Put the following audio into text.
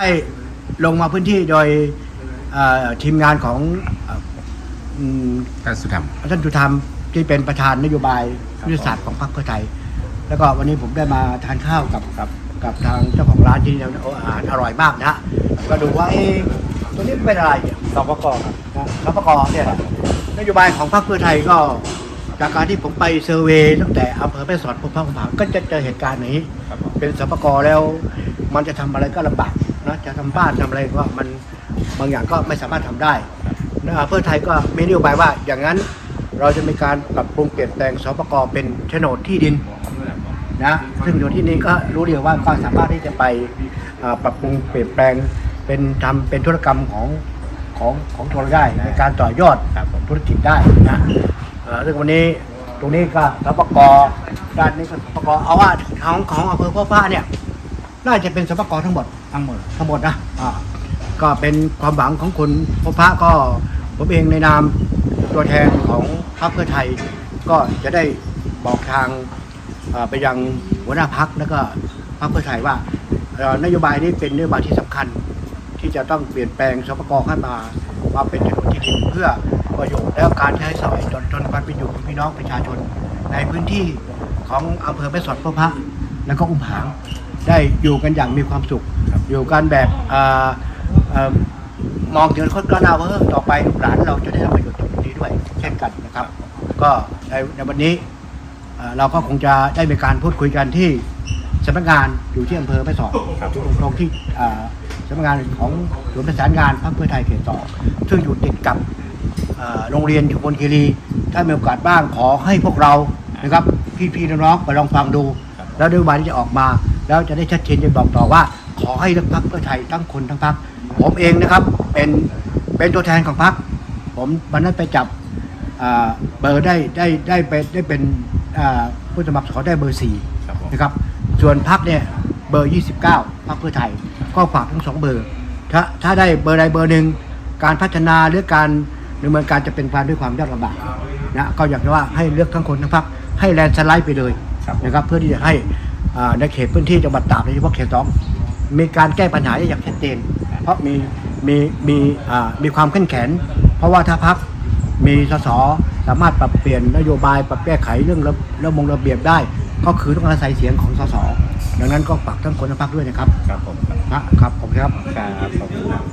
ได้ลงมาพื้นที่โดยเอ่อทีมงานของเอ่ออืมท่านสุธรรม ท่านจุธรรมที่เป็นประธานนโยบายครับ ยุทธศาสตร์ของพรรคเพื่อไทย แล้วก็วันนี้ผมได้มาทานข้าวกับกับกับทางเจ้าของร้านที่นี่โอ้อาหารอร่อยมากนะฮะก็ดูว่าเอ๊ะตัวนี้เป็นอะไรเนี่ยสปกครับ นะสปกเนี่ยนโยบายของพรรคเพื่อไทยก็จากการที่ผมไปเซอร์เวย์ตั้งแต่อำเภอแม่สอดพบพระคุณผาก็จะเจอเหตุการณ์นี้ ครับผมเป็นสปกแล้วมันจะทำอะไรก็ลำบาก นะจะทำบ้านทำอะไรก็มันบางอย่างก็ไม่สามารถทำได้นะเพื่อไทยก็มีนโยบายว่าอย่างนั้นเราจะมีการปรับปรุงเปลี่ยนแปลงสปกเป็นโฉนดที่ดินนะซึ่งโฉนดที่นี้ก็รู้เดียวว่าก็สามารถที่จะไปอ่าปรับปรุงเปลี่ยนแปลงเป็นทำเป็นธุรกรรมของของของตัวเราได้ในการต่อยอดครับผมธุรกิจได้นะเอ่อเรื่องวันนี้ตรงนี้ก็สปกด้านนี้ก็สปกเอาว่าของของอำเภอพ่อพระเนี่ย น่าจะเป็นสปกทั้งหมดทั้งหมดทั้งหมดนะอ่าก็เป็นความหวังของคนพ่อพระก็ผมเองในนามตัวแทนของพรรคเพื่อไทย ก็จะได้บอกทางไปยังหัวหน้าพักแล้วก็พรรคเพื่อไทยว่านโยบายนี้เป็นนโยบายที่สำคัญ ที่จะต้องเปลี่ยนแปลงสปกขึ้นมาว่าเป็นโฉนที่ดินเพื่อประโยชน์และการใช้สอยจนจนความเป็นอยู่ของพี่น้องประชาชน ในพื้นที่ของอำเภอแม่สอดพระพระและก็อุ้มผาง ได้อยู่กันอย่างมีความสุข อยู่กันแบบเอ่อเอ่อมองถึงคนกระนาว่าเออต่อไปลูกหลานเราจะได้รับประโยชน์จากตรงนี้ด้วย เช่นกันนะครับ ก็ในในวันนี้เอ่อเราก็คงจะได้มีการพูดคุยกันที่สำนักงานอยู่ที่อำเภอแม่สอดครับตรงตรงที่เอ่อสำนักงานของศูนย์ประสานงานพรรคเพื่อไทยเขตสองซึ่งอยู่ติดกับเอ่อโรงเรียนชุมพลคีรีถ้ามีโอกาสบ้างขอให้พวกเรานะครับพี่ๆน้องๆไปลองฟังดูครับแล้วนโยบายที่จะออกมา แล้วจะได้ชัดเจนจะบอกต่อว่า ขอให้เลือกพรรคเพื่อไทยทั้งคนทั้งพรรคผมเองนะครับเป็นเป็นตัวแทนของพรรคผมวันนั้นไปจับเบอร์ได้ได้ได้เป็นได้เป็นผู้สมัครเขาได้เบอร์สี่นะครับส่วนพักเนี่ยเบอร์ 29พักเพื่อไทยก็ฝากทั้งสองเบอร์ ถ้าถ้าได้เบอร์ใดเบอร์หนึ่งการพัฒนาหรือการดำเนินการจะเป็นการด้วยความยากลำบากนะก็อยากจะว่าให้เลือกทั้งคนทั้งพักให้แลนด์สไลด์ไปเลยนะครับเพื่อที่จะให้ ในเขตพื้นที่จังหวัดตากโดยเฉพาะเขตสองมีการแก้ปัญหาได้อย่างชัดเจน เพราะมีมีมีอ่ามีความเข้มแข็งเพราะว่าถ้าพักมีสสสามารถปรับเปลี่ยนนโยบายปรับแก้ไขเรื่องระระมงระเบียบได้ ก็คือต้องอาศัยเสียงของสสดังนั้นก็ฝากทั้งคนทั้งพรรคด้วยนะครับ ครับผมครับนะครับผมครับครับขอบคุณครับ